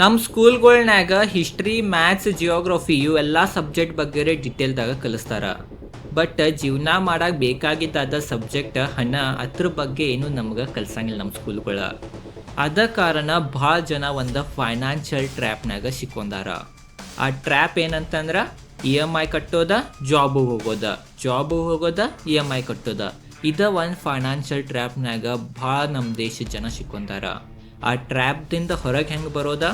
ನಮ್ಮ ಸ್ಕೂಲ್ಗಳ್ನ್ಯಾಗ history, maths geography ಇವೆಲ್ಲ ಸಬ್ಜೆಕ್ಟ್ ಬಗ್ಗೆ ಡಿಟೇಲ್ದಾಗ ಕಲಿಸ್ತಾರ. ಬಟ್ ಜೀವನ ಮಾಡಕ್ಕೆ ಬೇಕಾಗಿದ್ದಾದ ಸಬ್ಜೆಕ್ಟ್ ಹಣ ಅದ್ರ ಬಗ್ಗೆ ಏನು ನಮ್ಗೆ ಕಲ್ಸಂಗಿಲ್ಲ ನಮ್ಮ ಸ್ಕೂಲ್ಗಳ. ಅದ ಕಾರಣ ಭಾಳ ಜನ ಒಂದು ಫೈನಾನ್ಷಿಯಲ್ ಟ್ರ್ಯಾಪ್ನಾಗ ಸಿಕ್ಕೊಂಡಾರ. ಆ ಟ್ರ್ಯಾಪ್ ಏನಂತಂದ್ರೆ ಇ ಎಂ ಐ ಕಟ್ಟೋದ ಜಾಬು ಹೋಗೋದ. ಜಾಬು ಹೋಗೋದ ಇ ಎಂ ಐ ಕಟ್ಟೋದ. ಇದ ಒಂದು ಫೈನಾನ್ಷಿಯಲ್ ಟ್ರ್ಯಾಪ್ನಾಗ ಭಾಳ ನಮ್ಮ ದೇಶದ ಜನ ಸಿಕ್ಕೊಂಡಾರ. ಆ ಟ್ರ್ಯಾಪ್ದಿಂದ ಹೊರಗೆ ಹೆಂಗೆ ಬರೋದ?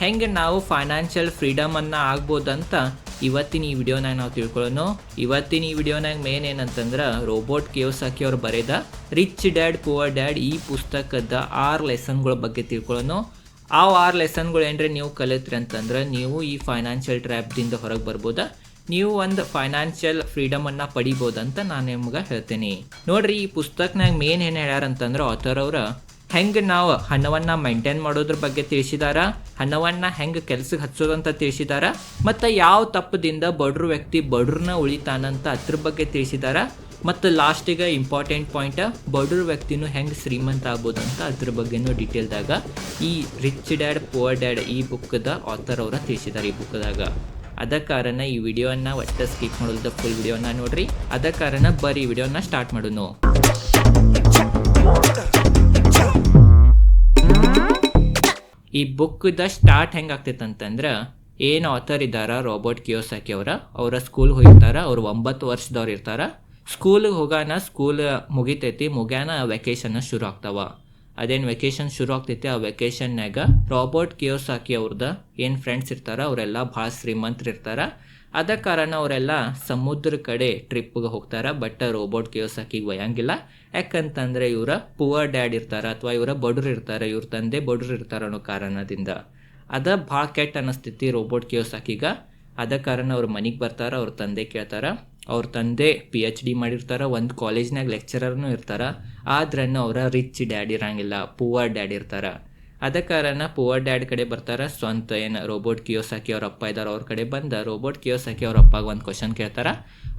ಹೆಂಗೆ ನಾವು ಫೈನಾನ್ಷಿಯಲ್ ಫ್ರೀಡಮನ್ನು ಆಗ್ಬೋದಂತ ಇವತ್ತಿನ ಈ ವಿಡಿಯೋನಾಗ ನಾವು ತಿಳ್ಕೊಳ್ಳೋಣ ಇವತ್ತಿನ ಈ ವಿಡಿಯೋನಾಗ ಮೇನ್ ಏನಂತಂದ್ರೆ ರೋಬೋಟ್ ಕಿಯೋಸಾಕಿ ಅವ್ರು ಬರೆದ ರಿಚ್ ಡ್ಯಾಡ್ ಪುವರ್ ಡ್ಯಾಡ್ ಈ ಪುಸ್ತಕದ ಆರು ಲೆಸನ್ಗಳ ಬಗ್ಗೆ ತಿಳ್ಕೊಳ್ಳೋಣ ಆ ಆರು ಲೆಸನ್ಗಳು ಏನ್ರಿ ನೀವು ಕಲಿತ್ರಿ ಅಂತಂದ್ರೆ ನೀವು ಈ ಫೈನಾನ್ಷಿಯಲ್ ಟ್ರ್ಯಾಪ್ದಿಂದ ಹೊರಗೆ ಬರ್ಬೋದಾ? ನೀವು ಒಂದು ಫೈನಾನ್ಷಿಯಲ್ ಫ್ರೀಡಮನ್ನು ಪಡಿಬೋದಂತ ನಾನು ನಿಮ್ಗೆ ಹೇಳ್ತೀನಿ. ನೋಡ್ರಿ ಈ ಪುಸ್ತಕನಾಗ ಮೇನ್ ಏನು ಹೇಳ್ಯಾರ ಅಂತಂದ್ರೆ ಆಥರ್ ಅವ್ರ ಹೆಂಗೆ ನಾವು ಹಣವನ್ನು ಮೈಂಟೈನ್ ಮಾಡೋದ್ರ ಬಗ್ಗೆ ತಿಳಿಸಿದಾರ? ಹಣವನ್ನು ಹೆಂಗೆ ಕೆಲ್ಸಕ್ಕೆ ಹಚ್ಚೋದಂತ ತಿಳಿಸಿದಾರ? ಮತ್ತು ಯಾವ ತಪ್ಪದಿಂದ ಬಡ್ರ ವ್ಯಕ್ತಿ ಬಡ್ರನ್ನ ಉಳಿತಾನಂತ ಅದ್ರ ಬಗ್ಗೆ ತಿಳಿಸಿದಾರ? ಮತ್ತು ಲಾಸ್ಟಿಗೆ ಇಂಪಾರ್ಟೆಂಟ್ ಪಾಯಿಂಟ್ ಬಡ್ರ ವ್ಯಕ್ತಿನೂ ಹೆಂಗೆ ಶ್ರೀಮಂತ ಆಗ್ಬೋದಂತ ಅದ್ರ ಬಗ್ಗೆನೂ ಡೀಟೇಲ್ದಾಗ ಈ ರಿಚ್ ಡ್ಯಾಡ್ ಪುವರ್ ಡ್ಯಾಡ್ ಈ ಬುಕ್ದ ಆಥರ್ ಅವರ ತಿಳಿಸಿದ್ದಾರೆ ಈ ಬುಕ್ದಾಗ ಅದ ಕಾರಣ ಈ ವಿಡಿಯೋನ ಒಟ್ಟ ಸ್ಕಿಪ್ ಮಾಡೋದ ಫುಲ್ ವಿಡಿಯೋನ ನೋಡ್ರಿ. ಅದ ಕಾರಣ ಬರೀ ವಿಡಿಯೋನ ಸ್ಟಾರ್ಟ್ ಮಾಡೋಣ ಈ ಬುಕ್ದ ಸ್ಟಾರ್ಟ್ ಹೆಂಗೆ ಆಗ್ತೈತೆ ಅಂತಂದ್ರೆ ಏನು ಆಥರ್ ಇದ್ದಾರ ರಾಬರ್ಟ್ ಕಿಯೋಸಾಕಿ ಅವರ ಅವರ ಸ್ಕೂಲ್ ಹೋಗಿರ್ತಾರ ಅವ್ರು ಒಂಬತ್ತು ವರ್ಷದವ್ರು ಇರ್ತಾರ. ಸ್ಕೂಲಿಗೆ ಹೋಗಾನ ಸ್ಕೂಲ್ ಮುಗಿತೈತಿ, ಮುಗ್ಯಾನ ವೆಕೇಶನ್ ಶುರು ಆಗ್ತಾವ. ಅದೇನು ವೆಕೇಶನ್ ಶುರು ಆಗ್ತೈತಿ, ಆ ವೆಕೇಶನ್ನಾಗ ರಾಬರ್ಟ್ ಕಿಯೋಸಾಕಿ ಅವ್ರದ ಏನು ಫ್ರೆಂಡ್ಸ್ ಇರ್ತಾರ, ಅವರೆಲ್ಲ ಭಾಳ ಶ್ರೀಮಂತರು ಇರ್ತಾರ. ಅದ ಕಾರಣ ಅವರೆಲ್ಲ ಸಮುದ್ರ ಕಡೆ ಟ್ರಿಪ್ಗೆ ಹೋಗ್ತಾರ ಬಟ್ ರೋಬೋಟ್ ಕಿಯೋಸಾಕಿಗೆ ಒಯ್ಯಂಗಿಲ್ಲ. ಯಾಕಂತಂದ್ರೆ ಇವರ ಪುವರ್ ಡ್ಯಾಡ್ ಇರ್ತಾರ ಅಥವಾ ಇವರ ಬಡ್ರು ಇರ್ತಾರೆ, ಇವ್ರ ತಂದೆ ಬಡ್ರು ಇರ್ತಾರ ಅನ್ನೋ ಕಾರಣದಿಂದ. ಅದ ಭಾಳ ಕೆಟ್ಟ ಅನಸ್ತೈತಿ ರೋಬೋಟ್ ಕಿಯೋಸಾಕಿಗ ಅದ ಕಾರಣ ಅವ್ರ ಮನೆಗೆ ಬರ್ತಾರ, ಅವ್ರ ತಂದೆ ಕೇಳ್ತಾರ. ಅವ್ರ ತಂದೆ ಪಿ ಎಚ್ ಡಿ ಮಾಡಿರ್ತಾರ, ಒಂದು ಕಾಲೇಜ್ನಾಗ ಲೆಕ್ಚರರ್ನು ಇರ್ತಾರ. ಆದ್ರನ್ನು ಅವರ ರಿಚ್ ಡ್ಯಾಡ್ ಇರಂಗಿಲ್ಲ ಪುವರ್ ಡ್ಯಾಡ್ ಇರ್ತಾರ. ಅದ ಕಾರಣ ಪುವರ್ ಡ್ಯಾಡ್ ಕಡೆ ಬರ್ತಾರ, ಸ್ವಂತ ಏನು ರೋಬೋಟ್ ಕಿಯೋಸಾಕಿ ಅವ್ರ ಅಪ್ಪ ಇದಾರ ಅವ್ರ ಕಡೆ ಬಂದ ರೋಬೋಟ್ ಕಿಯೋಸಾಕಿ ಅವ್ರ ಅಪ್ಪಾಗ ಒಂದು ಕ್ವಶನ್ ಕೇಳ್ತಾರ.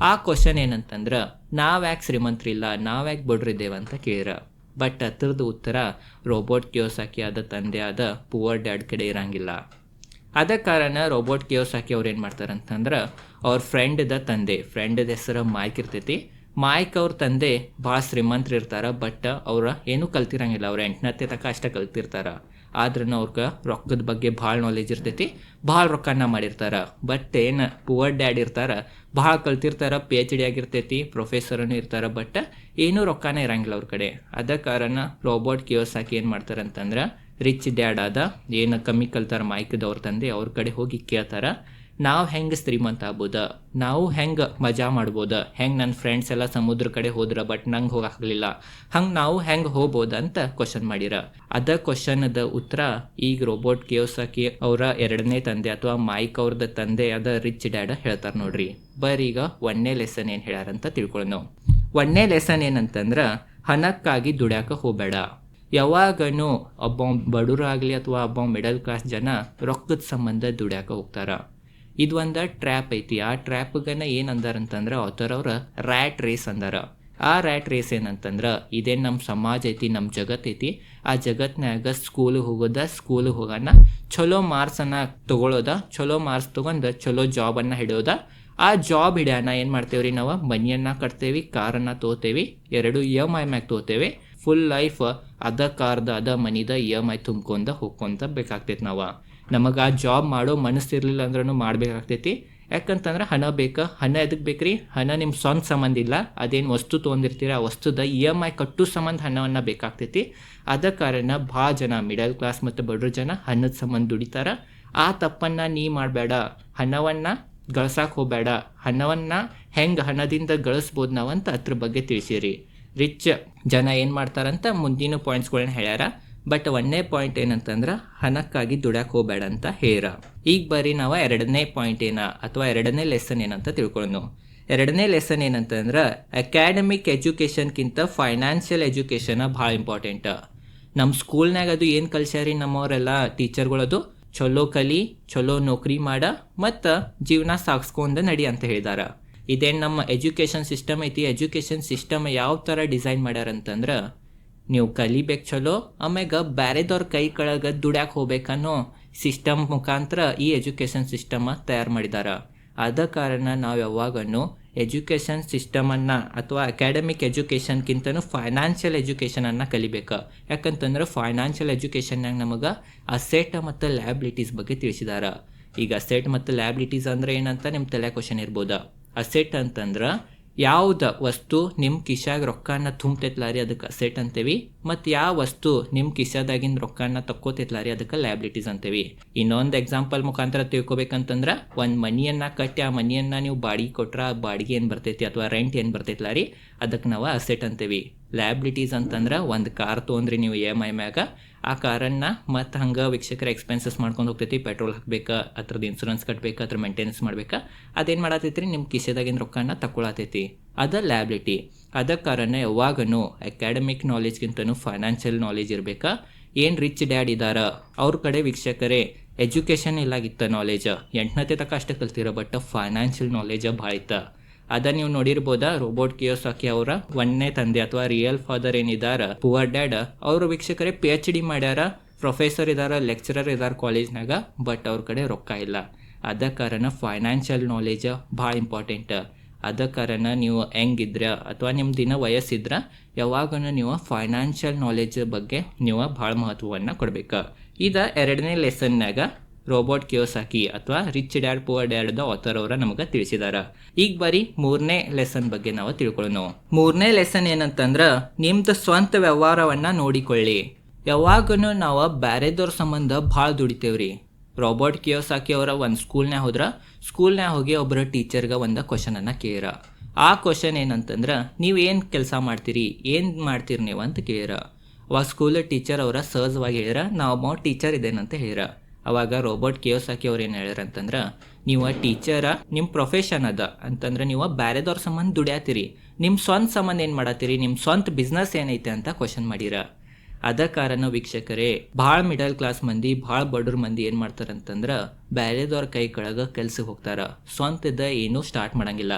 ಆ ಕ್ವಶನ್ ಏನಂತಂದ್ರೆ, ನಾವ್ ಯಾಕೆ ಶ್ರೀಮಂತರಿಲ್ಲ ನಾವ್ ಯಾಕೆ ಬಡ್ರಿದ್ದೇವೆ ಅಂತ ಕೇಳಿರ. ಬಟ್ ಅದ್ರದ್ದು ಉತ್ತರ, ರೋಬೋಟ್ ಕಿಯೋಸಾಕಿ ಆದ ತಂದೆ ಆದ ಪುವರ್ ಡ್ಯಾಡ್ ಕಡೆ ಇರಂಗಿಲ್ಲ. ಅದ ಕಾರಣ ರೋಬೋಟ್ ಕಿಯೋಸಾಕಿ ಅವ್ರು ಏನು ಮಾಡ್ತಾರೆ ಅಂತಂದ್ರೆ ಅವ್ರ ಫ್ರೆಂಡ್ದ ತಂದೆ ಫ್ರೆಂಡ್ದ ಹೆಸರು ಮಾಯ್ಕ್ ಇರ್ತೈತಿ. ಮಾಯ್ಕ್ ಅವ್ರ ತಂದೆ ಭಾಳ ಶ್ರೀಮಂತರು ಇರ್ತಾರ ಬಟ್ ಅವ್ರ ಏನೂ ಕಲ್ತಿರಂಗಿಲ್ಲ, ಅವ್ರ ಎಂಟನತ್ತೆ ತನಕ ಅಷ್ಟೇ ಕಲ್ತಿರ್ತಾರ. ಆದ್ರೂ ಅವ್ರಿಗೆ ರೊಕ್ಕದ ಬಗ್ಗೆ ಭಾಳ ನಾಲೆಜ್ ಇರ್ತೈತಿ, ಭಾಳ ರೊಕ್ಕನ ಮಾಡಿರ್ತಾರ. ಬಟ್ ಏನು ಪುವರ್ ಡ್ಯಾಡ್ ಇರ್ತಾರ, ಭಾಳ ಕಲ್ತಿರ್ತಾರ ಪಿ ಎಚ್ ಡಿ ಆಗಿರ್ತೈತಿ ಪ್ರೊಫೆಸರನು ಇರ್ತಾರ ಬಟ್ ಏನೂ ರೊಕ್ಕನೇ ಇರಂಗಿಲ್ಲ ಅವ್ರ ಕಡೆ. ಅದ ಕಾರಣ ರೋಬೋಟ್ ಕಿಯೋಸಾಕಿ ಏನು ಮಾಡ್ತಾರೆ ಅಂತಂದ್ರೆ ರಿಚ್ ಡ್ಯಾಡ್ ಆದ, ಏನು ಕಮ್ಮಿ ಕಲ್ತಾರ ಮೈಕ್ದವ್ರ ತಂದೆ ಅವ್ರ ಕಡೆ ಹೋಗಿ ಕೇಳ್ತಾರ. ನಾವು ಹೆಂಗೆ ಶ್ರೀಮಂತ ಆಗ್ಬೋದ? ನಾವು ಹೆಂಗೆ ಮಜಾ ಮಾಡ್ಬೋದ? ಹೆಂಗೆ ನನ್ನ ಫ್ರೆಂಡ್ಸ್ ಎಲ್ಲ ಸಮುದ್ರ ಕಡೆ ಹೋದ್ರ ಬಟ್ ನಂಗೆ ಹೋಗಾಗ್ಲಿಲ್ಲ ಹಂಗೆ ನಾವು ಹೆಂಗೆ ಹೋಗ್ಬೋದ ಅಂತ ಕ್ವಶನ್ ಮಾಡಿರ. ಅದ ಕ್ವಶನ್ದ ಉತ್ತರ ಈಗ ರೋಬೋಟ್ ಕಿಯೋಸಾಕಿ ಅವರ ಎರಡನೇ ತಂದೆ ಅಥವಾ ಮೈಕ್ ಅವ್ರದ ತಂದೆ ಅದ ರಿಚ್ ಡ್ಯಾಡ ಹೇಳ್ತಾರೆ ನೋಡ್ರಿ. ಈಗ ಒಂದನೇ ಲೆಸನ್ ಏನು ಹೇಳ್ಯಾರಂತ ತಿಳ್ಕೊಳ್ಳೋಣ ಒಂದನೇ ಲೆಸನ್ ಏನಂತಂದ್ರೆ ಹಣಕ್ಕಾಗಿ ದುಡ್ಯಾಕ ಹೋಗಬೇಡ. ಯಾವಾಗನು ಒಬ್ಬ ಬಡವರಾಗಲಿ ಅಥವಾ ಒಬ್ಬ ಮಿಡಲ್ ಕ್ಲಾಸ್ ಜನ ರೊಕ್ಕದ ಸಂಬಂಧ ದುಡ್ಯಾಕ ಹೋಗ್ತಾರ. ಇದು ಒಂದು ಟ್ರ್ಯಾಪ್ ಐತಿ. ಆ ಟ್ರ್ಯಾಪ್ಗನ ಏನು ಅಂದಾರಂತಂದ್ರೆ ಆಥರ್ ಅವ್ರ ರ್ಯಾಟ್ ರೇಸ್ ಅಂದಾರ. ಆ ರ್ಯಾಟ್ ರೇಸ್ ಏನಂತಂದ್ರೆ ಇದೇನು ನಮ್ಮ ಸಮಾಜ ಐತಿ ನಮ್ಮ ಜಗತ್ ಐತಿ. ಆ ಜಗತ್ನಾಗ ಸ್ಕೂಲ್ ಹೋಗೋದ ಸ್ಕೂಲಿಗೆ ಹೋಗೋಣ ಚಲೋ ಮಾರ್ಕ್ಸನ್ನು ತೊಗೊಳೋದ ಚಲೋ ಮಾರ್ಕ್ಸ್ ತೊಗೊಂಡು ಚಲೋ ಜಾಬನ್ನು ಹಿಡಿಯೋದ. ಆ ಜಾಬ್ ಹಿಡ್ಯಾನ ಏನು ಮಾಡ್ತೇವ್ರಿ ನಾವು? ಮನಿಯನ್ನು ಕಟ್ತೇವೆ, ಕಾರನ್ನು ತೊಗೋತೇವೆ ಎರಡು ಇ ಎಂ ಐ ಮ್ಯಾಗ ತೊಗೋತೇವೆ ಫುಲ್ ಲೈಫ್ ಅದ ಕಾರ್ದ, ಅದ ಮನಿದ ಇ ಎಂ ಐ ತುಂಬ್ಕೊಂಡ ಹೋಗ್ಕೊಂತ ಬೇಕಾಗ್ತೈತಿ ನಾವು. ನಮಗೆ ಆ ಜಾಬ್ ಮಾಡೋ ಮನಸ್ಸಿರಲಿಲ್ಲ ಅಂದ್ರೂ ಮಾಡಬೇಕಾಗ್ತೈತಿ. ಯಾಕಂತಂದ್ರೆ ಹಣ ಬೇಕಾ, ಹಣ ಎದಕ್ಕೆ ಬೇಕ್ರಿ? ಹಣ ನಿಮ್ಮ ಸ್ವಂತ ಸಂಬಂಧ ಇಲ್ಲ. ಅದೇನು ವಸ್ತು ತೊಗೊಂಡಿರ್ತೀರ, ಆ ವಸ್ತುದ ಇ ಎಂ ಐ ಕಟ್ಟು ಸಂಬಂಧ ಹಣವನ್ನು ಬೇಕಾಗ್ತೈತಿ. ಅದ ಕಾರಣ ಭಾಳ ಜನ ಮಿಡಲ್ ಕ್ಲಾಸ್ ಮತ್ತು ಬಡ್ರ ಜನ ಹಣದ ಸಂಬಂಧ ದುಡಿತಾರ. ಆ ತಪ್ಪನ್ನು ನೀ ಮಾಡಬೇಡ. ಹಣವನ್ನು ಗಳಿಸಕ್ಕೆ ಹೋಗಬೇಡ. ಹಣವನ್ನು ಹೆಂಗೆ ಹಣದಿಂದ ಗಳಿಸ್ಬೋದು ನಾವಂತ ಅದ್ರ ಬಗ್ಗೆ ತಿಳಿಸಿರಿ. ರಿಚ್ ಜನ ಏನು ಮಾಡ್ತಾರಂತ ಮುಂದಿನ ಪಾಯಿಂಟ್ಸ್ಗಳನ್ನ ಹೇಳ್ಯಾರ. ಬಟ್ ಒಂದನೇ ಪಾಯಿಂಟ್ ಏನಂತಂದ್ರೆ, ಹಣಕ್ಕಾಗಿ ದುಡ್ಯಾಕೆ ಹೋಗಬೇಡ ಅಂತ ಹೇರ. ಈಗ ಬರೀ ನಾವು ಎರಡನೇ ಪಾಯಿಂಟ್ ಏನ ಅಥವಾ ಎರಡನೇ ಲೆಸನ್ ಏನಂತ ತಿಳ್ಕೊಳ್ಳೋಣ ಎರಡನೇ ಲೆಸನ್ ಏನಂತಂದ್ರೆ ಅಕಾಡೆಮಿಕ್ ಎಜುಕೇಷನ್ಗಿಂತ ಫೈನಾನ್ಷಿಯಲ್ ಎಜುಕೇಷನ್ ಭಾಳ ಇಂಪಾರ್ಟೆಂಟ್ ನಮ್ಮ ಸ್ಕೂಲ್ನಾಗ ಅದು ಏನು ಕಲ್ಸ್ಯಾರಿ ನಮ್ಮವರೆಲ್ಲ? ಟೀಚರ್ಗಳದು ಚಲೋ ಕಲಿ, ಚಲೋ ನೌಕರಿ ಮಾಡ, ಮತ್ತು ಜೀವನ ಸಾಗಿಸ್ಕೊಂಡ ನಡಿ ಅಂತ ಹೇಳಿದಾರ. ಇದೇನು ನಮ್ಮ ಎಜುಕೇಷನ್ ಸಿಸ್ಟಮ್ ಐತಿ? ಎಜುಕೇಷನ್ ಸಿಸ್ಟಮ್ ಯಾವ ಥರ ಡಿಸೈನ್ ಮಾಡ್ಯಾರ ಅಂತಂದ್ರೆ ನೀವು ಕಲಿಬೇಕು ಚಲೋ, ಆಮ್ಯಾಗ ಬ್ಯಾರೆದವ್ರ ಕೈ ಕೆಳಗೆ ದುಡ್ಯಾಕೆ ಹೋಗ್ಬೇಕನ್ನೋ ಸಿಸ್ಟಮ್ ಮುಖಾಂತರ ಈ ಎಜುಕೇಷನ್ ಸಿಸ್ಟಮ್ ತಯಾರು ಮಾಡಿದಾರ. ಆದ ಕಾರಣ ನಾವು ಯಾವಾಗನ್ನು ಎಜುಕೇಷನ್ ಸಿಸ್ಟಮನ್ನು ಅಥವಾ ಅಕಾಡೆಮಿಕ್ ಎಜುಕೇಷನ್ಗಿಂತನೂ ಫೈನಾನ್ಷಿಯಲ್ ಎಜುಕೇಷನನ್ನು ಕಲಿಬೇಕು. ಯಾಕಂತಂದ್ರೆ ಫೈನಾನ್ಷಿಯಲ್ ಎಜುಕೇಷನ್ನಾಗ ನಮಗೆ ಅಸೆಟ್ ಮತ್ತು ಲ್ಯಾಬಿಲಿಟೀಸ್ ಬಗ್ಗೆ ತಿಳಿಸಿದಾರ. ಈಗ ಅಸೆಟ್ ಮತ್ತು ಲ್ಯಾಬಿಲಿಟೀಸ್ ಅಂದ್ರೆ ಏನಂತ ನಿಮ್ಮ ತಲೆ ಕ್ವಶನ್ ಇರ್ಬೋದು. ಅಸೆಟ್ ಅಂತಂದ್ರೆ ಯಾವ್ದು ವಸ್ತು ನಿಮ್ಮ ಕಿಶಾಗ ರೊಕ್ಕನ ತುಂಬ್ತೈತ್ಲಾರಿ ಅದಕ್ಕೆ ಅಸೆಟ್ ಅಂತೇವಿ, ಮತ್ತು ಯಾವ ವಸ್ತು ನಿಮ್ಮ ಕಿಶಾದಾಗಿನ ರೊಕ್ಕನ ತಕ್ಕೋತೈತ್ಲಾರಿ ಅದಕ್ಕೆ ಲ್ಯಾಬಿಲಿಟೀಸ್ ಅಂತೇವಿ. ಇನ್ನೊಂದು ಎಕ್ಸಾಂಪಲ್ ಮುಖಾಂತರ ತಿಳ್ಕೊಬೇಕಂತಂದ್ರೆ, ಒಂದು ಮನಿಯನ್ನು ಕಟ್ಟಿ, ಆ ಮನಿಯನ್ನು ನೀವು ಬಾಡಿಗೆ ಕೊಟ್ರೆ ಆ ಬಾಡಿಗೆ ಏನು ಬರ್ತೈತಿ ಅಥವಾ ರೆಂಟ್ ಏನು ಬರ್ತೈತ್ಲಾರಿ ಅದಕ್ಕೆ ನಾವು ಅಸೆಟ್ ಅಂತೇವಿ. ಲ್ಯಾಬಿಲಿಟೀಸ್ ಅಂತಂದ್ರೆ ಒಂದು ಕಾರ್ ತೊಗೊಂಡ್ರಿ ನೀವು ಇ ಎಂ ಐ ಮ್ಯಾಗ, ಆ ಕಾರನ್ನು ಮತ್ತು ಹಂಗೆ ವೀಕ್ಷಕರ ಎಕ್ಸ್ಪೆನ್ಸಸ್ ಮಾಡ್ಕೊಂಡು ಹೋಗ್ತೈತಿ ಪೆಟ್ರೋಲ್ ಹಾಕ್ಬೇಕಾ ಅದ್ರದ್ದು ಇನ್ಸೂರೆನ್ಸ್ ಕಟ್ಬೇಕು, ಅದ್ರ ಮೇಂಟೆನೆನ್ಸ್ ಮಾಡ್ಬೇಕಾ, ಅದೇನು ಮಾಡತೈತಿ ರೀ ನಿಮ್ಮ ಕಿಸೆದಾಗಿನ ರೊಕ್ಕನ ತಗೊಳತೈತಿ ಅದ ಲ್ಯಾಬಿಲಿಟಿ ಅದ ಕಾರಣ ಯಾವಾಗನು ಅಕಾಡೆಮಿಕ್ ನಾಲೆಜ್ಗಿಂತನೂ ಫೈನಾನ್ಷಿಯಲ್ ನಾಲೆಜ್ ಇರಬೇಕಾ. ಏನು ರಿಚ್ ಡ್ಯಾಡ್ ಇದ್ದಾರ ಅವ್ರ ಕಡೆ ವೀಕ್ಷಕರೇ ಎಜುಕೇಷನ್ ಇಲ್ಲಾಗಿತ್ತ ನಾಲೆಜ್ ಎಂಟನತೆ ತಕ್ಕ ಅಷ್ಟೇ ಕಲ್ತಿರೋ ಬಟ್ ಫೈನಾನ್ಷಿಯಲ್ ನಾಲೆಜ್ ಭಾಳ ಇತ್ತ. ಅದ ನೀವು ನೋಡಿರ್ಬೋದಾ? ರೋಬೋಟ್ ಕಿಯೋಸಾಕಿ ಅವರ ಒಂದನೇ ತಂದೆ ಅಥವಾ ರಿಯಲ್ ಫಾದರ್ ಏನಿದಾರ ಪುವರ್ ಡ್ಯಾಡ್ ಅವರು ವೀಕ್ಷಕರೇ ಪಿ ಎಚ್ ಡಿ ಮಾಡ್ಯಾರ ಪ್ರೊಫೆಸರ್ ಇದಾರ ಲೆಕ್ಚರರ್ ಇದಾರ ಕಾಲೇಜ್ನಾಗ ಬಟ್ ಅವ್ರ ಕಡೆ ರೊಕ್ಕ ಇಲ್ಲ. ಅದ ಕಾರಣ ಫೈನಾನ್ಷಿಯಲ್ ನಾಲೆಜ್ ಭಾಳ ಇಂಪಾರ್ಟೆಂಟ್ ಅದ ಕಾರಣ ನೀವು ಹೆಂಗಿದ್ರ ಅಥವಾ ನಿಮ್ಮ ದಿನ ವಯಸ್ಸಿದ್ರ, ಯಾವಾಗನೂ ನೀವು ಫೈನಾನ್ಷಿಯಲ್ ನಾಲೆಜ್ ಬಗ್ಗೆ ನೀವು ಭಾಳ ಮಹತ್ವವನ್ನು ಕೊಡ್ಬೇಕು. ಇದ ಎರಡನೇ ಲೆಸನ್ನಾಗ ರೋಬೋಟ್ ಕಿಯೋಸಾಕಿ ಅಥವಾ rich dad, poor dad author ಅವರ ನಮಗೆ ತಿಳಿಸಿದಾರ. ಈಗ ಬರೀ ಮೂರನೇ ಲೆಸನ್ ಬಗ್ಗೆ ನಾವು ತಿಳ್ಕೊಳ್ಳೋಣ ಮೂರನೇ ಲೆಸನ್ ಏನಂತಂದ್ರ ನಿಮ್ದು ಸ್ವಂತ ವ್ಯವಹಾರವನ್ನ ನೋಡಿಕೊಳ್ಳಿ. ಯಾವಾಗೂ ನಾವು ಬ್ಯಾರೆದವ್ರ ಸಂಬಂಧ ಭಾಳ ದುಡಿತೇವ್ರಿ. ರೋಬೋಟ್ ಕಿಯೋಸಾಕಿ ಅವರ ಒಂದು ಸ್ಕೂಲ್ನ್ಯಾಗ ಹೋದ್ರ ಸ್ಕೂಲ್ನ್ಯಾಗ ಹೋಗಿ ಒಬ್ಬರ ಟೀಚರ್ಗೆ ಒಂದು ಕ್ವಶನನ್ನು ಕೇಳಿರ ಆ ಕ್ವಶನ್ ಏನಂತಂದ್ರೆ ನೀವು ಏನು ಕೆಲಸ ಮಾಡ್ತೀರಿ, ಏನು ಮಾಡ್ತೀರಿ ನೀವು ಅಂತ ಕೇಳಿರ ಆ ಸ್ಕೂಲ್ ಟೀಚರ್ ಅವರ ಸಹಜವಾಗಿ ಹೇಳಿರ ನಾವು ಟೀಚರ್ ಇದೇನಂತ ಹೇಳಿರ ಅವಾಗ ರೋಬೋಟ್ ಕಿಯೋಸಾಕಿ ಅವ್ರು ಏನು ಹೇಳ್ಯಾರ ಅಂತಂದ್ರೆ ನೀವು ಟೀಚರ ನಿಮ್ಮ ಪ್ರೊಫೆಷನ್ ಅದ. ಅಂತಂದ್ರೆ, ನೀವು ಬ್ಯಾರೆದವ್ರ ಸಂಬಂಧ ದುಡಿಯಾತೀರಿ ನಿಮ್ಮ ಸ್ವಂತ ಸಂಬಂಧ ಏನು ಮಾಡತ್ತೀರಿ ನಿಮ್ಮ ಸ್ವಂತ ಬಿಸ್ನೆಸ್ ಏನೈತೆ ಅಂತ ಕ್ವಶನ್ ಮಾಡಿರ. ಅದ ಕಾರಣ ವೀಕ್ಷಕರೇ, ಭಾಳ ಮಿಡಲ್ ಕ್ಲಾಸ್ ಮಂದಿ, ಭಾಳ ಬಡವ್ರ ಮಂದಿ ಏನು ಮಾಡ್ತಾರೆ ಅಂತಂದ್ರೆ ಬ್ಯಾರೆದವ್ರ ಕೈ ಕೆಳಗೆ ಕೆಲ್ಸಕ್ಕೆ ಹೋಗ್ತಾರ. ಸ್ವಂತದ ಏನೂ ಸ್ಟಾರ್ಟ್ ಮಾಡಂಗಿಲ್ಲ.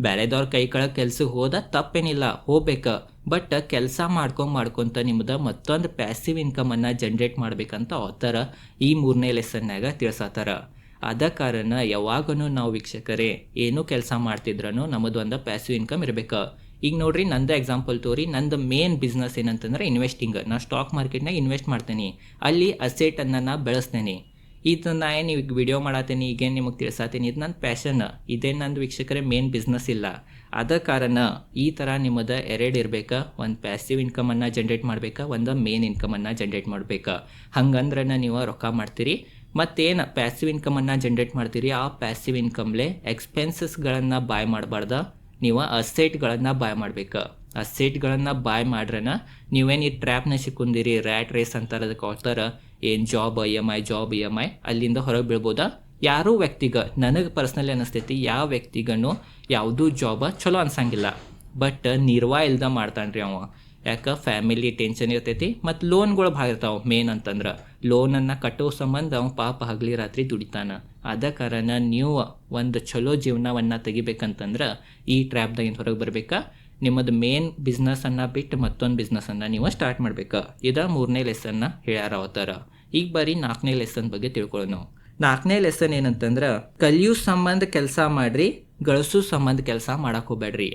ಬ್ಯಾರೆದವ್ರ ಕೈ ಕೆಳಗೆ ಕೆಲ್ಸಕ್ಕೆ ಹೋದ ತಪ್ಪೇನಿಲ್ಲ, ಹೋಗ್ಬೇಕ. ಬಟ್ ಕೆಲಸ ಮಾಡ್ಕೊಂಡು ಮಾಡ್ಕೊಂತ ನಿಮ್ದು ಮತ್ತೊಂದು ಪ್ಯಾಸಿವ್ ಇನ್ಕಮನ್ನು ಜನ್ರೇಟ್ ಮಾಡ್ಬೇಕಂತ ಆತರ ಈ ಮೂರನೇ ಲೆಸನ್ನಾಗ ತಿಳಿಸತ್ತಾರ ಅದ ಕಾರಣ ಯಾವಾಗೂ ನಾವು ವೀಕ್ಷಕರೇ, ಏನು ಕೆಲಸ ಮಾಡ್ತಿದ್ರೂ ನಮ್ಮದು ಒಂದು ಪ್ಯಾಸಿವ್ ಇನ್ಕಮ್ ಇರಬೇಕು. ಈಗ ನೋಡ್ರಿ ನಂದು ಎಕ್ಸಾಂಪಲ್ ತೋರಿ, ನಂದು ಮೇನ್ ಬಿಸ್ನೆಸ್ ಏನಂತಂದ್ರೆ ಇನ್ವೆಸ್ಟಿಂಗ್ ನಾ ಸ್ಟಾಕ್ ಮಾರ್ಕೆಟ್ನಾಗ ಇನ್ವೆಸ್ಟ್ ಮಾಡ್ತೇನೆ. ಅಲ್ಲಿ ಅಸೆಟನ್ನು ನಾ ಬೆಳೆಸ್ತೇನೆ. ಇದು ನಾ ಏನು ಈಗ ವಿಡಿಯೋ ಮಾಡತ್ತೀನಿ ಈಗೇನು ನಿಮಗೆ ತಿಳ್ಸಾತೀನಿ, ಇದು ನನ್ನ ಪ್ಯಾಷನ್ ಇದೇನು ನಂದು ವೀಕ್ಷಕರೇ ಮೇನ್ ಬಿಸ್ನೆಸ್ ಇಲ್ಲ. ಅದ ಕಾರಣ ಈ ಥರ ನಿಮ್ಮದು ಎರಡು ಇರಬೇಕು? ಒಂದು ಪ್ಯಾಸಿವ್ ಇನ್ಕಮನ್ನು ಜನ್ರೇಟ್ ಮಾಡ್ಬೇಕಾ? ಒಂದು ಮೇನ್ ಇನ್ಕಮನ್ನು ಜನ್ರೇಟ್ ಮಾಡ್ಬೇಕಾ? ಹಂಗಂದ್ರೆ ನೀವು ರೊಕ್ಕ ಮಾಡ್ತೀರಿ. ಮತ್ತೇನು ಪ್ಯಾಸಿವ್ ಇನ್ಕಮನ್ನು ಜನ್ರೇಟ್ ಮಾಡ್ತೀರಿ? ಆ ಪ್ಯಾಸಿವ್ ಇನ್ಕಮ್ಲೆ ಎಕ್ಸ್ಪೆನ್ಸಸ್ಗಳನ್ನು ಬಾಯ್ ಮಾಡಬಾರ್ದ? ನೀವು ಅಸೆಟ್ಗಳನ್ನು ಬಾಯ್ ಮಾಡ್ಬೇಕು? ಅಸೆಟ್ಗಳನ್ನು ಬಾಯ್ ಮಾಡ್ರನ ನೀವೇನು ಈ ಟ್ರ್ಯಾಪ್ನ ಸಿಕ್ಕೊಂಡಿರಿ? ರ್ಯಾಟ್ ರೇಸ್ ಅಂತಾರೆ ಅದಕ್ಕೆ ಏನು job E M I job E M I ಅಲ್ಲಿಂದ ಹೊರಗೆ ಬೀಳ್ಬೋದಾ? ಯಾರೂ ವ್ಯಕ್ತಿಗ, ನನಗೆ ಪರ್ಸ್ನಲಿ ಅನಿಸ್ತೈತಿ, ಯಾವ ವ್ಯಕ್ತಿಗನು ಯಾವುದೂ ಜಾಬ ಚಲೋ ಅನ್ಸಂಗಿಲ್ಲ. ಬಟ್ ನಿರ್ವಾ ಇಲ್ದ ಮಾಡ್ತಾನ್ರಿ ಅವ. ಯಾಕೆ? ಫ್ಯಾಮಿಲಿ ಟೆನ್ಷನ್ ಇರ್ತೈತಿ ಮತ್ತು ಲೋನ್ಗಳು ಭಾಳ ಇರ್ತಾವೆ ಮೇನ್ ಅಂತಂದ್ರೆ. ಲೋನನ್ನು ಕಟ್ಟೋ ಸಂಬಂಧ ಅವ ಪಾಪ ಹಗಲಿ ರಾತ್ರಿ ದುಡಿತಾನೆ. ಅದ ಕಾರಣ ನೀವು ಒಂದು ಚಲೋ ಜೀವನವನ್ನು ತೆಗಿಬೇಕಂತಂದ್ರೆ ಈ ಟ್ರ್ಯಾಪ್ದಾಗಿಂದ ಹೊರಗೆ ಬರಬೇಕು? ನಿಮ್ಮದು ಮೇನ್ ಬಿಸ್ನೆಸ್ಸನ್ನು ಬಿಟ್ಟು ಮತ್ತೊಂದು ಬಿಸ್ನೆಸ್ಸನ್ನು ನೀವು ಸ್ಟಾರ್ಟ್ ಮಾಡ್ಬೇಕು? ಇದ ಮೂರನೇ ಲೆಸನ್ನ ಹೇಳ್ಯಾರ ಅವತಾರ. ಈಗ ಬರೀ ನಾಲ್ಕನೇ ಲೆಸನ್ ಬಗ್ಗೆ ತಿಳ್ಕೊಳ್ಳೋಣ ನಾಲ್ಕನೇ ಲೆಸನ್ ಏನಂತಂದ್ರೆ, ಕಲಿಯೋ ಸಂಬಂಧ ಕೆಲಸ ಮಾಡ್ರಿ, ಗಳಿಸೋ ಸಂಬಂಧ ಕೆಲಸ ಮಾಡಕ್ ಹೋಗ್ಬೇಡ್ರಿ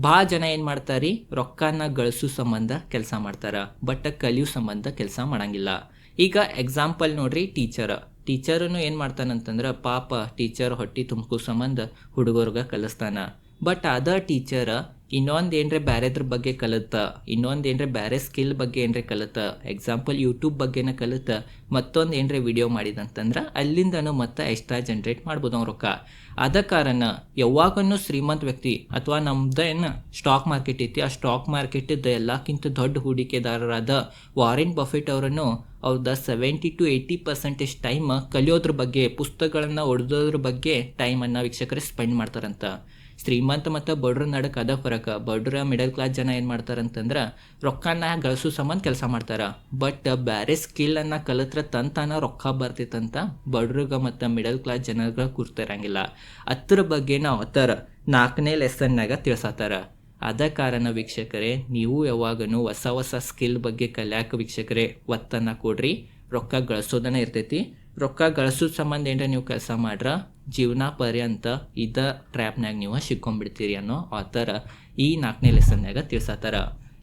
ಭಾಳ ಜನ ಏನು ಮಾಡ್ತಾರಿ ರೊಕ್ಕನ ಗಳಿಸೋ ಸಂಬಂಧ ಕೆಲಸ ಮಾಡ್ತಾರ, ಬಟ್ ಕಲಿಯೋ ಸಂಬಂಧ ಕೆಲಸ ಮಾಡಂಗಿಲ್ಲ. ಈಗ ಎಕ್ಸಾಂಪಲ್ ನೋಡ್ರಿ ಟೀಚರ್ ಟೀಚರನ್ನು ಏನು ಮಾಡ್ತಾನಂತಂದ್ರೆ, ಪಾಪ ಟೀಚರ್ ಹೊಟ್ಟಿ ತುಂಬ್ಕೋ ಸಂಬಂಧ ಹುಡುಗರ್ಗೆ ಕಲಿಸ್ತಾನ. ಬಟ್ ಅದ ಟೀಚರ್ ಇನ್ನೊಂದು ಏನ್ರೆ ಬ್ಯಾರೆದ್ರ ಬಗ್ಗೆ ಕಲಿತ ಇನ್ನೊಂದು ಏನ್ರೆ ಬೇರೆ ಸ್ಕಿಲ್ ಬಗ್ಗೆ ಏನ್ರೆ ಕಲಿತ ಎಕ್ಸಾಂಪಲ್ ಯೂಟ್ಯೂಬ್ ಬಗ್ಗೆನ ಕಲಿತ ಮತ್ತೊಂದು ಏನ್ರೆ ವಿಡಿಯೋ ಮಾಡಿದಂತಂದ್ರೆ ಅಲ್ಲಿಂದನೂ ಮತ್ತೆ ಎಕ್ಸ್ಟ್ರಾ ಜನ್ರೇಟ್ ಮಾಡ್ಬೋದು ಅವ್ರ ರೊಕ್ಕ. ಅದ ಕಾರಣ ಯಾವಾಗನ್ನು ಶ್ರೀಮಂತ ವ್ಯಕ್ತಿ ಅಥವಾ ನಮ್ದು ಏನು ಸ್ಟಾಕ್ ಮಾರ್ಕೆಟ್ ಐತಿ, ಆ ಸ್ಟಾಕ್ ಮಾರ್ಕೆಟಿದ್ದು ಎಲ್ಲಕ್ಕಿಂತ ದೊಡ್ಡ ಹೂಡಿಕೆದಾರರಾದ ವಾರೆನ್ ಬಫೆಟ್ ಅವರನ್ನು ಅವ್ರದ seventy to eighty percentage time ಕಲಿಯೋದ್ರ ಬಗ್ಗೆ, ಪುಸ್ತಕಗಳನ್ನು ಓದೋದ್ರ ಬಗ್ಗೆ ಟೈಮನ್ನು ವೀಕ್ಷಕರೇ ಸ್ಪೆಂಡ್ ಮಾಡ್ತಾರಂತ. ಶ್ರೀಮಂತ ಮತ್ತು ಬಡ್ರ ನಡಕ್ಕೆ ಅದ ಫರಕ ಬಡ್ರ ಮಿಡಲ್ ಕ್ಲಾಸ್ ಜನ ಏನು ಮಾಡ್ತಾರೆ ಅಂತಂದ್ರೆ ರೊಕ್ಕನ ಗಳಿಸೋ ಸಂಬಂಧ ಕೆಲಸ ಮಾಡ್ತಾರೆ. ಬಟ್ ಬ್ಯಾರೆ ಸ್ಕಿಲ್ಲನ್ನು ಕಲಿತ್ರ ತಂತಾನ ರೊಕ್ಕ ಬರ್ತಿತ್ತಂತ ಬಡ್ರಿಗೆ ಮತ್ತು ಮಿಡಲ್ ಕ್ಲಾಸ್ ಜನರಿಗೆ ಕೂರ್ತಿರಂಗಿಲ್ಲ ಅದ್ರ ಬಗ್ಗೆ ನಾವು ಆತರ ನಾಲ್ಕನೇ ಲೆಸನ್ನಾಗ ತಿಳಿಸತ್ತಾರ ಅದ ಕಾರಣ ವೀಕ್ಷಕರೇ, ನೀವು ಯಾವಾಗನು ಹೊಸ ಹೊಸ ಸ್ಕಿಲ್ ಬಗ್ಗೆ ಕಲಿಯಾಕ ವೀಕ್ಷಕರೇ, ಒತ್ತನ್ನು ಕೊಡ್ರಿ. ರೊಕ್ಕ ಗಳಿಸೋದನ್ನ ಇರ್ತೈತಿ. ರೊಕ್ಕ ಗಳಿಸೋದು ಸಂಬಂಧ ಏನರ ನೀವು ಕೆಲಸ ಮಾಡ್ರ? ಜೀವನ ಪರ್ಯಂತ ಇದ ಟ್ರ್ಯಾಪ್ನಾಗ ನೀವು ಸಿಕ್ಕೊಂಡ್ಬಿಡ್ತೀರಿ ಅನ್ನೋ ಆತರ ಈ ನಾಲ್ಕನೇ ಲೆಸನ್ಯಾಗ ತಿಳಿಸತ್ತಾರ.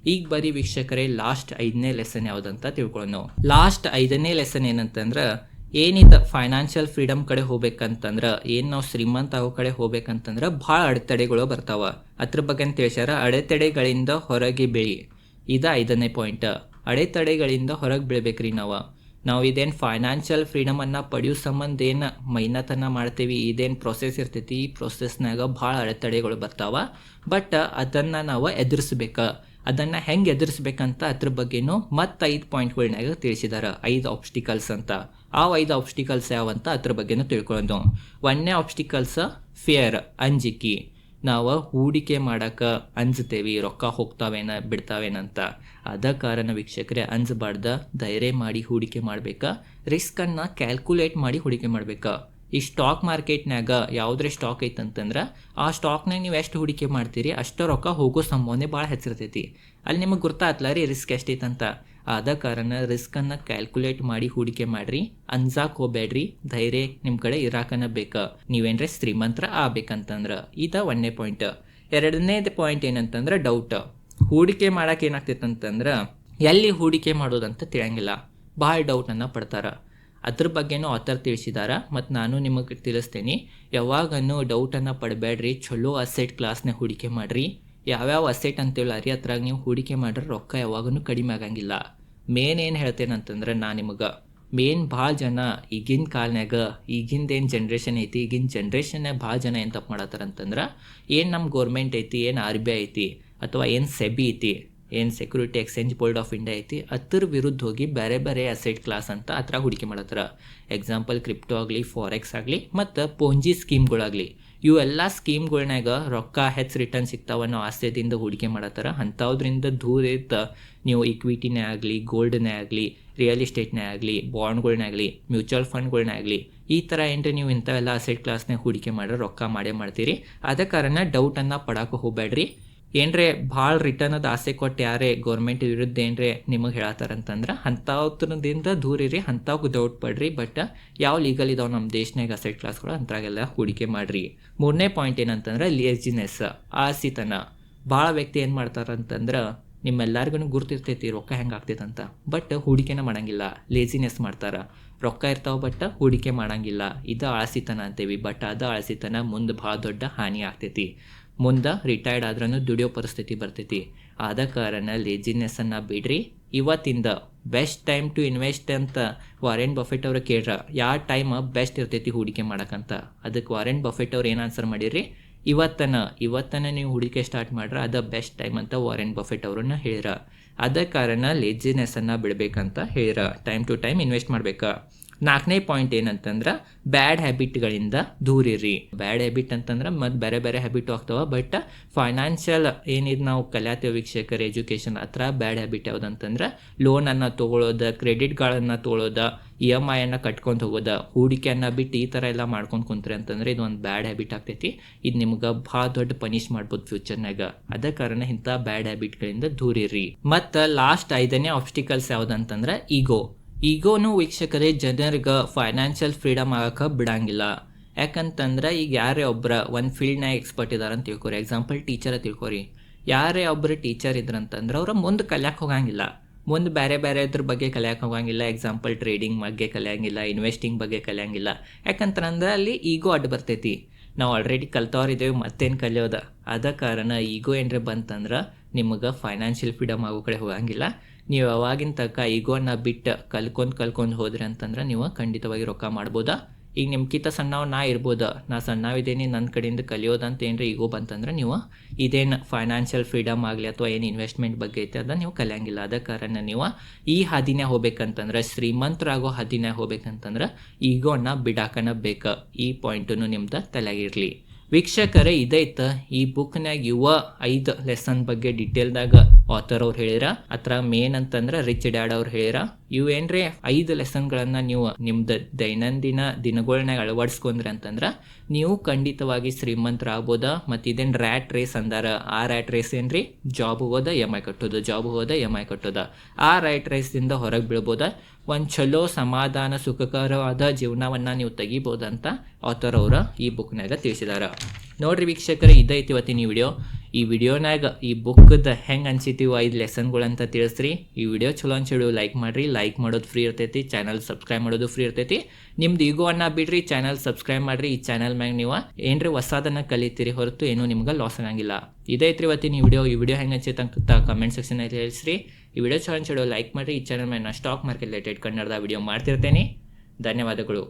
ಈಗ ಬರೀ ವೀಕ್ಷಕರೇ ಲಾಸ್ಟ್ ಐದನೇ ಲೆಸನ್ ಯಾವುದಂತ ತಿಳ್ಕೊಳ್ಳೋಣ ಲಾಸ್ಟ್ ಐದನೇ ಲೆಸನ್ ಏನಂತಂದ್ರೆ, ಏನಿದ ಫೈನಾನ್ಷಿಯಲ್ ಫ್ರೀಡಮ್ ಕಡೆ ಹೋಗ್ಬೇಕಂತಂದ್ರೆ, ಏನು ನಾವು ಶ್ರೀಮಂತ ಆಗೋ ಕಡೆ ಹೋಗ್ಬೇಕಂತಂದ್ರೆ ಭಾಳ ಅಡೆತಡೆಗಳು ಬರ್ತಾವ. ಅದ್ರ ಬಗ್ಗೆ ತಿಳಿಸ್ಯಾರ, ಅಡೆತಡೆಗಳಿಂದ ಹೊರಗೆ ಬೆಳಿ. ಇದ ಐದನೇ ಪಾಯಿಂಟ್ ಅಡೆತಡೆಗಳಿಂದ ಹೊರಗೆ ಬೀಳ್ಬೇಕ್ರಿ ನಾವು. ನಾವು ಇದೇನು ಫೈನಾನ್ಷಿಯಲ್ ಫ್ರೀಡಮನ್ನು ಪಡೆಯೋ ಸಂಬಂಧ ಏನು ಮೈನತನ ಮಾಡ್ತೀವಿ, ಇದೇನು ಪ್ರೊಸೆಸ್ ಇರ್ತೈತಿ, ಈ ಪ್ರೊಸೆಸ್ನಾಗ ಭಾಳ ಅಡೆತಡೆಗಳು ಬರ್ತಾವ. ಬಟ್ ಅದನ್ನು ನಾವು ಎದುರಿಸ್ಬೇಕು. ಅದನ್ನು ಹೆಂಗೆ ಎದುರಿಸ್ಬೇಕಂತ ಅದ್ರ ಬಗ್ಗೆನೂ ಮತ್ತೆ ಐದು ಪಾಯಿಂಟ್ಗಳ್ನಾಗ ತಿಳಿಸಿದಾರ. ಐದು ಆಬ್ಸ್ಟಿಕಲ್ಸ್ ಅಂತ. ಆ ಐದು ಆಬ್ಸ್ಟಿಕಲ್ಸ್ ಯಾವಂತ ಅದ್ರ ಬಗ್ಗೆನೂ ತಿಳ್ಕೊಳ್ಳೋದು ಒಂದನೇ ಆಬ್ಸ್ಟಿಕಲ್ಸ್ ಫಿಯರ್ ಅಂಜಿಕೆ. ನಾವು ಹೂಡಿಕೆ ಮಾಡಕ್ಕೆ ಅಂಜ್ತೇವಿ ರೊಕ್ಕ ಹೋಗ್ತಾವೇನ ಬಿಡ್ತಾವೇನಂತ ಅದ ಕಾರಣ ವೀಕ್ಷಕರೇ, ಅಂಜಬಾರ್ದ, ಧೈರ್ಯ ಮಾಡಿ ಹೂಡಿಕೆ ಮಾಡ್ಬೇಕಾ ರಿಸ್ಕನ್ನು ಕ್ಯಾಲ್ಕುಲೇಟ್ ಮಾಡಿ ಹೂಡಿಕೆ ಮಾಡ್ಬೇಕಾ. ಈ ಸ್ಟಾಕ್ ಮಾರ್ಕೆಟ್ನಾಗ ಯಾವ್ದ್ರೆ ಸ್ಟಾಕ್ ಐತಂತಂದ್ರೆ, ಆ ಸ್ಟಾಕ್ನಾಗ ನೀವು ಎಷ್ಟು ಹೂಡಿಕೆ ಮಾಡ್ತೀರಿ, ಅಷ್ಟು ರೊಕ್ಕ ಹೋಗೋ ಸಂಭಾವನೆ ಭಾಳ ಹೆಚ್ಚಿರ್ತೈತಿ. ಅಲ್ಲಿ ನಿಮಗೆ ಗೊತ್ತಾತ್ಲಾ ರೀ ರಿಸ್ಕ್ ಎಷ್ಟೈತಂತ. ಆದ ಕಾರಣ ರಿಸ್ಕನ್ನು ಕ್ಯಾಲ್ಕುಲೇಟ್ ಮಾಡಿ ಹೂಡಿಕೆ ಮಾಡ್ರಿ. ಅನ್ಸಾಕ್ ಹೋಗ್ಬೇಡ್ರಿ. ಧೈರ್ಯ ನಿಮ್ಮ ಕಡೆ ಇರಾಕನ ಬೇಕ. ನೀವೇನ್ರೆ ಶ್ರೀಮಂತರ ಆಗ್ಬೇಕಂತಂದ್ರೆ. ಈತ ಒಂದನೇ ಪಾಯಿಂಟ್ ಎರಡನೇದು ಪಾಯಿಂಟ್ ಏನಂತಂದ್ರೆ ಡೌಟ್ ಹೂಡಿಕೆ ಮಾಡಕ್ಕೆ ಏನಾಗ್ತೈತಂತಂದ್ರೆ ಎಲ್ಲಿ ಹೂಡಿಕೆ ಮಾಡೋದಂತ ತಿಳಿಯಂಗಿಲ್ಲ. ಭಾಳ ಡೌಟನ್ನು ಪಡ್ತಾರ. ಅದ್ರ ಬಗ್ಗೆನೂ ಆಥರ್ ತಿಳಿಸಿದಾರ. ಮತ್ತು ನಾನು ನಿಮಗೆ ತಿಳಿಸ್ತೇನೆ. ಯಾವಾಗನೂ ಡೌಟನ್ನು ಪಡಬೇಡ್ರಿ. ಚಲೋ ಅಸೆಟ್ ಕ್ಲಾಸ್ನ ಹೂಡಿಕೆ ಮಾಡಿರಿ. ಯಾವ್ಯಾವ ಅಸೆಟ್ ಅಂತೇಳಿ ಅರಿ ಅದ್ರಾಗ ನೀವು ಹೂಡಿಕೆ ಮಾಡ್ರೆ ರೊಕ್ಕ ಯಾವಾಗೂ ಕಡಿಮೆ ಆಗಂಗಿಲ್ಲ. ಮೇನ್ ಏನು ಹೇಳ್ತೇನಂತಂದ್ರೆ ನಾನು ನಿಮಗೆ ಮೇನ್ ಭಾಳ ಜನ ಈಗಿನ ಕಾಲ್ನಾಗ ಈಗಿಂದೇನು ಜನ್ರೇಷನ್ ಐತಿ, ಈಗಿನ ಜನ್ರೇಷನ್ನಾಗ ಭಾಳ ಜನ ಏನು ತಪ್ಪು ಮಾಡತ್ತಾರಂತಂದ್ರೆ ಏನು ನಮ್ಮ ಗೌರ್ಮೆಂಟ್ ಐತಿ, ಏನು ಆರ್ ಬಿ ಐ ಐತಿ, ಅಥವಾ ಏನು ಸೆಬಿ ಐತಿ, ಏನು security exchange board of India ಐತಿ ಅದ್ರ ವಿರುದ್ಧ ಹೋಗಿ ಬೇರೆ ಬೇರೆ ಅಸೆಟ್ ಕ್ಲಾಸ್ ಅಂತ ಹತ್ರ ಹೂಡಿಕೆ ಮಾಡತ್ತಾರ. ಎಕ್ಸಾಂಪಲ್ ಕ್ರಿಪ್ಟೋ ಆಗಲಿ ಫಾರೆಕ್ಸ್ ಆಗಲಿ, ಮತ್ತು ಪೋಂಜಿ ಸ್ಕೀಮ್ಗಳಾಗಲಿ ಇವೆಲ್ಲ ಸ್ಕೀಮ್ಗಳ್ನಾಗ ರೊಕ್ಕ ಹೆಚ್ಚು ರಿಟರ್ನ್ ಸಿಗ್ತಾವ ಅನ್ನೋ ಆಸೆದಿಂದ ಹೂಡಿಕೆ ಮಾಡತ್ತಾರ. ಅಂಥವ್ರಿಂದ ದೂರ ಇತ್ತು ನೀವು ಇಕ್ವಿಟಿನೇ ಆಗಲಿ ಗೋಲ್ಡ್ನೇ ಆಗಲಿ ರಿಯಲ್ ಎಸ್ಟೇಟ್ನೇ ಆಗಲಿ ಬಾಂಡ್ಗಳ್ನೇ ಆಗಲಿ ಮ್ಯೂಚುವಲ್ ಫಂಡ್ಗಳ್ನೇ ಆಗಲಿ, ಈ ಥರ ಏನ್ರಿ ನೀವು ಇಂಥವೆಲ್ಲ ಅಸೆಟ್ ಕ್ಲಾಸ್ನೇ ಹೂಡಿಕೆ ಮಾಡ್ರೆ ರೊಕ್ಕ ಮಾಡೇ ಮಾಡ್ತೀರಿ. ಅದ ಕಾರಣ ಡೌಟನ್ನು ಪಡಾಕೆ ಹೋಗ್ಬೇಡ್ರಿ ಏನ್ರೆ ಭಾಳ ರಿಟರ್ನದ ಆಸೆ ಕೊಟ್ಟು ಯಾರೇ ಗೌರ್ಮೆಂಟ್ ವಿರುದ್ಧ ಏನ್ರೆ ನಿಮಗೆ ಹೇಳತ್ತಾರಂತಂದ್ರೆ ಅಂಥವ್ರದಿಂದ ದೂರ ಇರಿ ಅಂಥವ್ಗೆ ಡೌಟ್ ಪಡ್ರಿ ಬಟ್ ಯಾವ ಲೀಗಲ್ ಇದಾವೆ ನಮ್ಮ ದೇಶನಾಗ ಅಸೆಟ್ ಕ್ಲಾಸ್ಗಳು ಅಂಥಾಗೆಲ್ಲ ಹೂಡಿಕೆ ಮಾಡಿರಿ. ಮೂರನೇ ಪಾಯಿಂಟ್ ಏನಂತಂದ್ರೆ ಲೇಜಿನೆಸ್ ಆಸಿತನ. ಭಾಳ ವ್ಯಕ್ತಿ ಏನು ಮಾಡ್ತಾರಂತಂದ್ರೆ ನಿಮ್ಮೆಲ್ಲರಿಗೂ ಗುರ್ತಿರ್ತೈತಿ ರೊಕ್ಕ ಹೆಂಗೆ ಅಂತ ಬಟ್ ಹೂಡಿಕೆನ ಮಾಡಂಗಿಲ್ಲ ಲೇಜಿನೆಸ್ ಮಾಡ್ತಾರೆ. ರೊಕ್ಕ ಇರ್ತಾವ ಬಟ್ ಹೂಡಿಕೆ ಮಾಡಂಗಿಲ್ಲ. ಇದು ಆಳಸಿತನ ಅಂತೀವಿ ಬಟ್ ಅದು ಆಳಸಿತನ ಮುಂದೆ ಭಾಳ ದೊಡ್ಡ ಹಾನಿ ಆಗ್ತೈತಿ. ಮುಂದೆ ರಿಟೈರ್ಡ್ ಆದ್ರೂ ದುಡಿಯೋ ಪರಿಸ್ಥಿತಿ ಬರ್ತೈತಿ. ಆದ ಕಾರಣ ಲೇಜಿನೆಸ್ಸನ್ನು ಬಿಡ್ರಿ. ಇವತ್ತಿಂದ ಬೆಸ್ಟ್ ಟೈಮ್ ಟು ಇನ್ವೆಸ್ಟ್ ಅಂತ ವಾರೆನ್ ಬಫೆಟ್ ಅವ್ರು ಕೇಳ್ರ. ಯಾವ ಟೈಮ್ ಬೆಸ್ಟ್ ಇರ್ತೈತಿ ಹೂಡಿಕೆ ಮಾಡಕ್ಕಂತ ಅದಕ್ಕೆ ವಾರೆನ್ ಬಫೆಟ್ ಅವ್ರು ಏನು ಆನ್ಸರ್ ಮಾಡಿರಿ ಇವತ್ತನ ಇವತ್ತನ ನೀವು ಹೂಡಿಕೆ ಸ್ಟಾರ್ಟ್ ಮಾಡ್ರೆ, ಅದ ಬೆಸ್ಟ್ ಟೈಮ್ ಅಂತ ವಾರೆನ್ ಬಫೆಟ್ ಅವ್ರನ್ನ ಹೇಳ್ರ. ಅದ ಕಾರಣ ಲೇಜಿನೆಸ್ಸನ್ನು ಬಿಡಬೇಕಂತ ಹೇಳ್ರ. ಟೈಮ್ ಟು ಟೈಮ್ ಇನ್ವೆಸ್ಟ್ ಮಾಡ್ಬೇಕಾ. ನಾಲ್ಕನೇ ಪಾಯಿಂಟ್ ಏನಂತಂದ್ರೆ ಬ್ಯಾಡ್ ಹ್ಯಾಬಿಟ್ಗಳಿಂದ ದೂರಿರಿ. ಬ್ಯಾಡ್ ಹ್ಯಾಬಿಟ್ ಅಂತಂದ್ರೆ ಮತ್ತು ಬೇರೆ ಬೇರೆ ಹ್ಯಾಬಿಟ್ ಆಗ್ತಾವ ಬಟ್ ಫೈನಾನ್ಷಿಯಲ್ ಏನಿದು ನಾವು ಕಲ್ಯಾತೀವಿ ವೀಕ್ಷಕರ ಎಜುಕೇಷನ್ ಹತ್ರ ಬ್ಯಾಡ್ ಹ್ಯಾಬಿಟ್ ಯಾವುದಂತಂದ್ರೆ ಲೋನನ್ನು ತೊಗೊಳೋದು ಕ್ರೆಡಿಟ್ಗಳನ್ನು ತೊಗೊಳೋದು ಇ ಎಂ ಐಯನ್ನು ಕಟ್ಕೊಂಡು ಹೋಗೋದು, ಹೂಡಿಕೆಯನ್ನು ಬಿಟ್ಟು ಈ ಥರ ಎಲ್ಲ ಮಾಡ್ಕೊಂಡು ಕುಂತ್ರಿ ಅಂತಂದ್ರೆ ಇದು ಬ್ಯಾಡ್ ಹ್ಯಾಬಿಟ್ ಆಗ್ತೈತಿ. ಇದು ನಿಮ್ಗೆ ಭಾಳ ದೊಡ್ಡ ಪನಿಷ್ ಮಾಡ್ಬೋದು ಫ್ಯೂಚರ್ನಾಗ ಅದ ಕಾರಣ ಇಂಥ ಬ್ಯಾಡ್ ಹ್ಯಾಬಿಟ್ಗಳಿಂದ ದೂರಿರಿ. ಮತ್ತು ಲಾಸ್ಟ್ ಐದನೇ ಆಬ್ಸ್ಟಿಕಲ್ಸ್ ಯಾವುದಂತಂದ್ರೆ ಈಗೋ ಈಗೋನು ವೀಕ್ಷಕರೇ, ಜನರಿಗೆ ಫೈನಾನ್ಷಿಯಲ್ ಫ್ರೀಡಮ್ ಆಗೋಕೆ ಬಿಡಂಗಿಲ್ಲ. ಯಾಕಂತಂದ್ರೆ ಈಗ ಯಾರೇ ಒಬ್ಬರ ಒಂದು ಫೀಲ್ಡ್ನಾಗ ಎಕ್ಸ್ಪರ್ಟ್ ಇದಾರೆ ಅಂತ ತಿಳ್ಕೊರಿ. Example teacher ತಿಳ್ಕೊರಿ. ಯಾರೇ ಒಬ್ಬರು ಟೀಚರ್ ಇದ್ರಂತಂದ್ರೆ ಅವ್ರ ಮುಂದೆ ಕಲಿಯಕ್ಕೆ ಹೋಗಂಗಿಲ್ಲ. ಮುಂದೆ ಬೇರೆ ಬೇರೆ ಇದ್ರ ಬಗ್ಗೆ ಕಲಿಯಕ್ಕೆ ಹೋಗಂಗಿಲ್ಲ. ಎಕ್ಸಾಂಪಲ್ ಟ್ರೇಡಿಂಗ್ ಬಗ್ಗೆ ಕಲಿಯಂಗಿಲ್ಲ ಇನ್ವೆಸ್ಟಿಂಗ್ ಬಗ್ಗೆ ಕಲಿಯಂಗಿಲ್ಲ. ಯಾಕಂತಂದ್ರೆ ಅಲ್ಲಿ ಈಗೋ ಅಡ್ಡ ಬರ್ತೈತಿ. ನಾವು ಆಲ್ರೆಡಿ ಕಲ್ತವ್ರಿದ್ದೇವೆ ಮತ್ತೇನು ಕಲಿಯೋದ? ಅದ ಕಾರಣ ಈಗೋ ಏನರ ಬಂತಂದ್ರೆ, ನಿಮಗೆ ಫೈನಾನ್ಷಿಯಲ್ ಫ್ರೀಡಮ್ ಆಗೋ ಕಡೆ ಹೋಗಂಗಿಲ್ಲ. ನೀವು ಯಾವಾಗಿನ ತನಕ ಈಗೋನ ಬಿಟ್ಟು ಕಲ್ಕೊಂಡು ಕಲ್ಕೊಂಡು ಹೋದ್ರಿ ಅಂತಂದ್ರೆ ನೀವು ಖಂಡಿತವಾಗಿ ರೊಕ್ಕ ಮಾಡ್ಬೋದಾ? ಈಗ ನಿಮ್ಕಿಂತ ಸಣ್ಣವ್ ನಾ ಇರ್ಬೋದು? ನಾ ಸಣ್ಣವಿದ್ದೀನಿ ನನ್ನ ಕಡೆಯಿಂದ ಕಲಿಯೋದಂತ ಏನ್ರಿ ಈಗೋ ಬಂತಂದ್ರೆ ನೀವು ಇದೇನು ಫೈನಾನ್ಷಿಯಲ್ ಫ್ರೀಡಮ್ ಆಗಲಿ ಅಥವಾ ಏನು ಇನ್ವೆಸ್ಟ್ಮೆಂಟ್ ಬಗ್ಗೆ ಐತೆ ಅದನ್ನ ನೀವು ಕಲಿಯಂಗಿಲ್ಲ. ಅದ ಕಾರಣ ನೀವು ಈ ಹಾದಿನೇ ಹೋಗ್ಬೇಕಂತಂದ್ರೆ, ಶ್ರೀಮಂತರಾಗೋ ಹದಿನೇ ಹೋಗ್ಬೇಕಂತಂದ್ರೆ ಈಗೋನ ಬಿಡಾಕನ ಬೇಕು. ಈ ಪಾಯಿಂಟನ್ನು ನಿಮ್ದು ತಲೆಗಿರಲಿ ವೀಕ್ಷಕರೇ ಇದೈತ ಈ ಬುಕ್ನಾಗ ಯುವ ಐದು ಲೆಸನ್ ಬಗ್ಗೆ ಡಿಟೇಲ್ದಾಗ ಆಥರ್ ಅವ್ರು ಹೇಳಿರ? ಅತ್ರ ಮೇನ್ ಅಂತಂದ್ರೆ ರಿಚ್ ಡ್ಯಾಡ್ ಅವ್ರು ಹೇಳಿರ? ಇವು ಏನ್ರಿ? ಐದು ಲೆಸನ್ಗಳನ್ನು ನೀವು ನಿಮ್ದು ದೈನಂದಿನ ದಿನಗಳನ್ನ ಅಳವಡಿಸ್ಕೊಂಡ್ರಿ ಅಂತಂದ್ರ ನೀವು ಖಂಡಿತವಾಗಿ ಶ್ರೀಮಂತರಾಗ್ಬೋದ ಮತ್ತು ಇದೇನು ರ್ಯಾಟ್ ರೇಸ್ ಅಂದಾರ? ಆ ರ್ಯಾಟ್ ರೇಸ್ ಏನ್ರಿ? ಜಾಬ್ ಹೋದ ಎಂ ಐ ಕಟ್ಟೋದು. ಜಾಬ್ ಹೋದ ಎಂ ಐ ಕಟ್ಟೋದ. ಆ ರೈಟ್ ರೇಸ್ದಿಂದ ಹೊರಗೆ ಬೀಳ್ಬೋದ. ಒಂದು ಚಲೋ ಸಮಾಧಾನ ಸುಖಕರವಾದ ಜೀವನವನ್ನ ನೀವು ತೆಗಿಬೋದಂತ ಆಥರ್ ಅವರ ಈ ಬುಕ್ನಾಗ ತಿಳಿಸಿದಾರ. ನೋಡ್ರಿ ವೀಕ್ಷಕರೇ ಇದೈತಿ ಇವತ್ತಿನ ವಿಡಿಯೋ ಈ ವಿಡಿಯೋನಾಗ ಈ ಬುಕ್ದ ಹೆಂಗೆ ಅನ್ಸಿತೀವಿ ಐದು ಲೆಸನ್ಗಳಂತ ತಿಳಿಸ್ರಿ. ಈ ವಿಡಿಯೋ ಚಲೋ ಅನ್ಸಿಡು ಲೈಕ್ ಮಾಡಿರಿ. ಲೈಕ್ ಮಾಡೋದು ಫ್ರೀ ಇರ್ತೈತಿ. ಚಾನಲ್ ಸಬ್ಸ್ಕ್ರೈಬ್ ಮಾಡೋದು ಫ್ರೀ ಇರ್ತೈತಿ. ನಿಮ್ದು ಈಗೋ ಅನ್ನ ಬಿಡ್ರಿ. ಚಾನಲ್ ಸಬ್ಸ್ಕ್ರೈಬ್ ಮಾಡಿರಿ. ಈ ಚಾನಲ್ ಮ್ಯಾಗ ನೀವು ಏನ್ರಿ ಹೊಸದನ್ನ ಕಲಿತೀರಿ ಹೊರತು ಏನೂ ನಿಮ್ಗೆ ಲಾಸ್ ಆಗಂಗಿಲ್ಲ ಇದೈತ್ರಿ ಇವತ್ತಿನ ಈ ವಿಡಿಯೋ. ಈ ವಿಡಿಯೋ ಹೆಂಗೆ ಅನ್ಸಿತ್ತು ಅಂತ ಕಮೆಂಟ್ ಸೆಕ್ಷನಲ್ಲಿ ತಿಳಿಸ್ರಿ. ಈ ವಿಡಿಯೋ ಚಲೋ ಅನ್ಸಿಡು ಲೈಕ್ ಮಾಡಿರಿ. ಈ ಚಾನಲ್ ಮೇಲೆ ನಾನು ಸ್ಟಾಕ್ ಮಾರ್ಕೆಟ್ ರಿಲೇಟೆಡ್ ಕನ್ನಡದ ವಿಡಿಯೋ ಮಾಡ್ತಿರ್ತೇನೆ. ಧನ್ಯವಾದಗಳು.